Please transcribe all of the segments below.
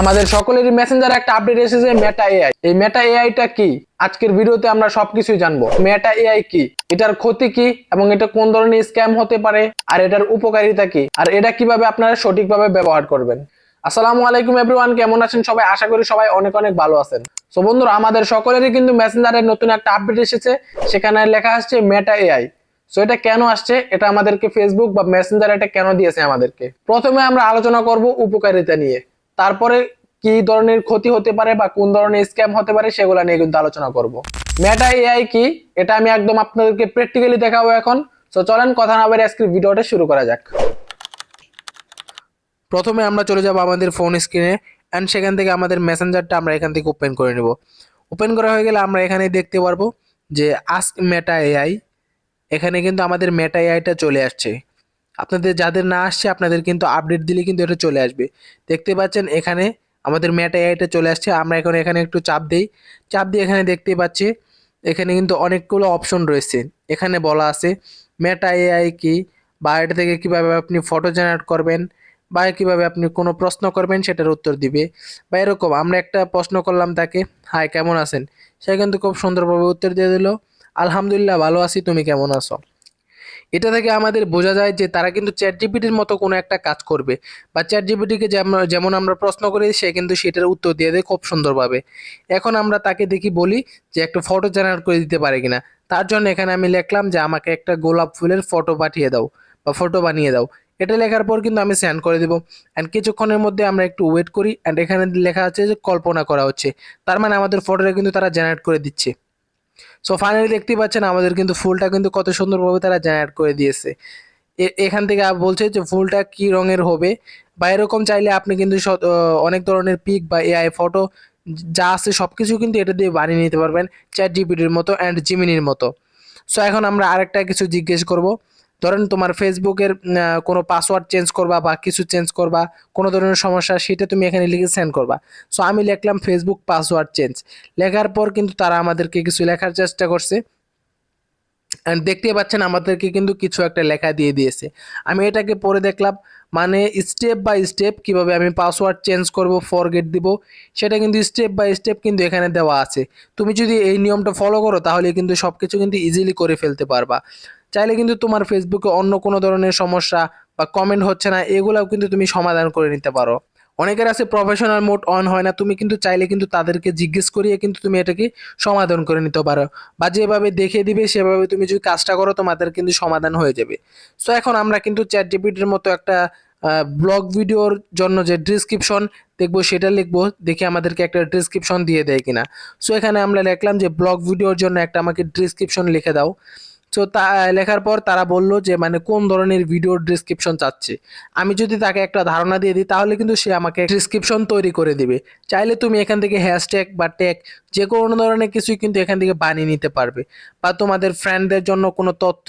আমাদের সকলেরই মেসেঞ্জারে একটা আপডেট এসেছে মেটা এআই এই মেটা এআইটা কি? আজকের ভিডিওতে আমরা সবকিছুই জানব। মেটা এআই কি? এটার ক্ষতি কি? এবং এটা কোন ধরনের স্ক্যাম হতে পারে? আর এটার উপকারিতা কি? আর এটা কীভাবে আপনারা সঠিকভাবে ব্যবহার করবেন? আসসালামু আলাইকুম এভরিওয়ান কেমন আছেন সবাই? আশা করি সবাই অনেক অনেক ভালো আছেন। সো বন্ধুরা, আমাদের সকলেরই কিন্তু মেসেঞ্জারের নতুন একটা আপডেট এসেছে। সেখানে লেখা আসছে মেটা এআই সো এটা কেন আসছে? এটা আমাদেরকে ফেসবুক বা মেসেঞ্জার এটা কেন দিয়েছে আমাদেরকে? প্রথমে আমরা আলোচনা করব উপকারিতা নিয়ে। তারপরে কি ধরনের ক্ষতি হতে পারে বা কোন ধরনের স্ক্যাম হতে পারে সেগুলো নিয়ে কিন্তু আলোচনা করব। মেটা এআই কি? এটা আমি একদম আপনাদেরকে প্র্যাকটিক্যালি দেখাবো এখন। সো চলেন কথা না বলে আজকের ভিডিওটা শুরু করা যাক। প্রথমে আমরা চলে যাব আমাদের ফোন স্ক্রিনে অ্যান্ড সেখান থেকে আমাদের মেসেঞ্জারটা আমরা এখান থেকে ওপেন করে নেব। ওপেন করা হয়ে গেলে আমরা এখানে দেখতে পারব যে আস্ক মেটা এআই এখানে কিন্তু আমাদের মেটা এআইটা চলে আসছে। আপনাদের যাদের না আসছে, আপনাদের কিন্তু আপডেট দিলে কিন্তু এটা চলে আসবে। দেখতে পাচ্ছেন এখানে আমাদের মেটা এআইটা চলে আসছে। আমরা এখন এখানে একটু চাপ দেই। চাপ দিয়ে এখানে দেখতে পাচ্ছি, এখানে কিন্তু অনেকগুলো অপশন রয়েছে। এখানে বলা আছে মেটা এআই কি বা এটা থেকে কীভাবে আপনি ফটো জেনারেট করবেন বা কীভাবে আপনি কোনো প্রশ্ন করবেন সেটার উত্তর দিবে। বা এরকম আমরা একটা প্রশ্ন করলাম তাকে, হাই, কেমন আছেন? সে কিন্তু খুব সুন্দরভাবে উত্তর দিয়ে দিল, আলহামদুলিল্লাহ, ভালো আছি। তুমি কেমন আছো? এটা থেকে আমাদের বোঝা যায় যে তারা কিন্তু চ্যাট জিপিটির মতো কোনো একটা কাজ করবে। বা চ্যাট জিপিটিকে যেমন আমরা প্রশ্ন করি, সে কিন্তু সেটার উত্তর দিয়ে দেয় খুব সুন্দরভাবে। এখন আমরা তাকে দেখি বলি যে একটা ফটো জেনারেট করে দিতে পারে কিনা। তার জন্য এখানে আমি লিখলাম যে আমাকে একটা গোলাপ ফুলের ফটো পাঠিয়ে দাও বা ফটো বানিয়ে দাও। এটা লেখার পর কিন্তু আমি সেন্ড করে দেবো। অ্যান্ড কিছুক্ষণের মধ্যে আমরা একটু ওয়েট করি। অ্যান্ড এখানে লেখা আছে যে কল্পনা করা হচ্ছে। তার মানে আমাদের ফটোটা কিন্তু তারা জেনারেট করে দিচ্ছে। সো ফাইনালি দেখতেই পাচ্ছেন আমাদের কিন্তু ফুলটা কিন্তু কত সুন্দরভাবে তারা জেনারেট করে দিয়েছে। এখান থেকে বলছে যে ফুলটা কি রঙের হবে? বা এরকম চাইলে আপনি কিন্তু অনেক ধরনের পিক বা এআই ফটো যা আছে সব কিছু কিন্তু এটা দিয়ে বানিয়ে নিতে পারবেন চ্যাট জিপিটির মতো অ্যান্ড জিমিনির মতো। সো এখন আমরা আরেকটা কিছু জিজ্ঞেস করব। ধরেন তোমার ফেসবুকের কোনো পাসওয়ার্ড চেঞ্জ করবা বা কিছু চেঞ্জ করবা, কোনো ধরনের সমস্যা, সেটা তুমি এখানে লিখে সেন্ড করবা। সো আমি লিখলাম ফেসবুক পাসওয়ার্ড চেঞ্জ লেখার পর কিন্তু তারা আমাদেরকে কিছু লেখার চেষ্টা করছে। অ্যান্ড দেখতে পাচ্ছেন আমাদেরকে কিন্তু কিছু একটা লেখা দিয়ে দিয়েছে। আমি এটাকে পরে দেখলাম মানে স্টেপ বাই স্টেপ কীভাবে আমি পাসওয়ার্ড চেঞ্জ করব ফরগেট দিব, সেটা কিন্তু স্টেপ বাই স্টেপ কিন্তু এখানে দেওয়া আছে। তুমি যদি এই নিয়মটা ফলো করো, তাহলে কিন্তু সব কিছু কিন্তু ইজিলি করে ফেলতে পারবা। চাইলে কিন্তু তোমার ফেসবুকে অন্য কোনো ধরনের সমস্যা বা কমেন্ট হচ্ছে না, এগুলাও কিন্তু তুমি সমাধান করে নিতে পারো। অনেকের আছে প্রফেশনাল মোড অন হয় না, তুমি কিন্তু চাইলে কিন্তু তাদেরকে জিজ্ঞেস করিয়ে কিন্তু তুমি এটাকে সমাধান করে নিতে পারো। বা যেভাবে দেখে দিবে, সেভাবে তুমি যদি কাজটা করো, তোমাদের কিন্তু সমাধান হয়ে যাবে। সো এখন আমরা কিন্তু চ্যাট জিপিটির মতো একটা ব্লগ ভিডিওর জন্য যে ডিসক্রিপশন দেখব, সেটা লিখব, দেখে আমাদেরকে একটা ডিসক্রিপশন দিয়ে দেয় কিনা। সো এখানে আমরা লিখলাম যে ব্লগ ভিডিওর জন্য একটা আমাকে ডিসক্রিপশন লিখে দাও। সো তা, লেখার পর তারা বলল যে মানে কোন ধরনের ভিডিওর ডিসক্রিপশন চাচ্ছে? আমি যদি তাকে একটা ধারণা দিয়ে দিই, তাহলে কিন্তু সে আমাকে ডিসক্রিপশন তৈরি করে দিবে। চাইলে তুমি এখান থেকে হ্যাশট্যাগ বা ট্যাগ যে কোনো ধরনের কিছুই কিন্তু এখান থেকে বানিয়ে নিতে পারবে। বা তোমাদের ফ্রেন্ডদের জন্য কোনো তথ্য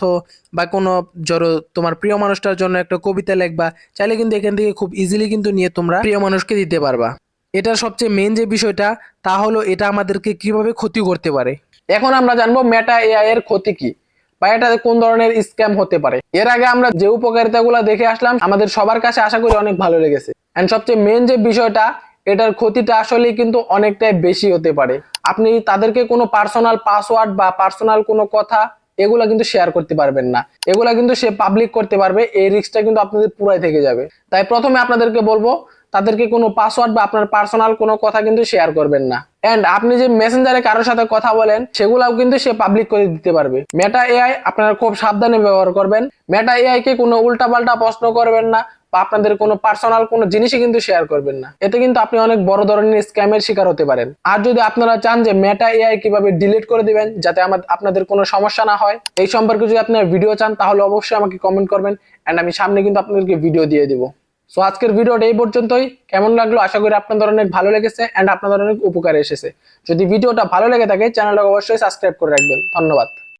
বা কোনো জড়ো তোমার প্রিয় মানুষটার জন্য একটা কবিতা লিখবা, চাইলে কিন্তু এখান থেকে খুব ইজিলি কিন্তু নিয়ে তোমরা প্রিয় মানুষকে দিতে পারবা। এটার সবচেয়ে মেন যে বিষয়টা, তা হলো এটা আমাদেরকে কীভাবে ক্ষতি করতে পারে। এখন আমরা জানব মেটা এআই এর ক্ষতি কি। বা এটা কোন ধরনের স্ক্যাম হতে পারে। এর আগে আমরা যে উপকারিতাগুলো দেখে আসলাম, আমাদের সবার কাছে আশা করি অনেক ভালো লেগেছে। এন্ড সবচেয়ে মেন যে বিষয়টা, এটার ক্ষতিটা আসলে কিন্তু অনেকটাই বেশি হতে পারে। আপনি তাদেরকে কোনো পার্সোনাল পাসওয়ার্ড বা পার্সোনাল কোনো কথা, এগুলা কিন্তু শেয়ার করতে পারবেন না। এগুলা কিন্তু সে পাবলিক করতে পারবে, এই রিস্কটা কিন্তু আপনাদের পুরাই থেকে যাবে। তাই প্রথমে আপনাদেরকে বলব তাদেরকে কোনো পাসওয়ার্ড বা আপনার পার্সোনাল কোনো কথা কিন্তু শেয়ার করবেন না। এন্ড আপনি যে মেসেঞ্জারে কারোর সাথে কথা বলেন, সেগুলাও কিন্তু সে পাবলিক করে দিতে পারবে। মেটা এআই আপনারা খুব সাবধানে ব্যবহার করবেন। মেটা এআই কে কোনো উল্টাপাল্টা প্রশ্ন করবেন না বা আপনাদের কোনো পার্সোনাল কোনো জিনিসই কিন্তু শেয়ার করবেন না। এতে কিন্তু আপনি অনেক বড় ধরনের স্ক্যামের শিকার হতে পারেন। আর যদি আপনারা চান যে মেটা এআই কীভাবে ডিলিট করে দিবেন, যাতে আমার- আপনাদের কোনো সমস্যা না হয়, এই সম্পর্কে যদি আপনার ভিডিও চান, তাহলে অবশ্যই আমাকে কমেন্ট করবেন। এন্ড আমি সামনে কিন্তু আপনাদেরকে ভিডিও দিয়ে দিব। সো আজকের ভিডিওটা এই পর্যন্তই। কেমন লাগল? আশা করি আপনাদের অনেক ভালো লেগেছে অ্যান্ড আপনাদের অনেক উপকারে এসেছে। যদি ভিডিওটা ভালো লেগে থাকে চ্যানেলটা অবশ্যই সাবস্ক্রাইব করে রাখবেন। ধন্যবাদ।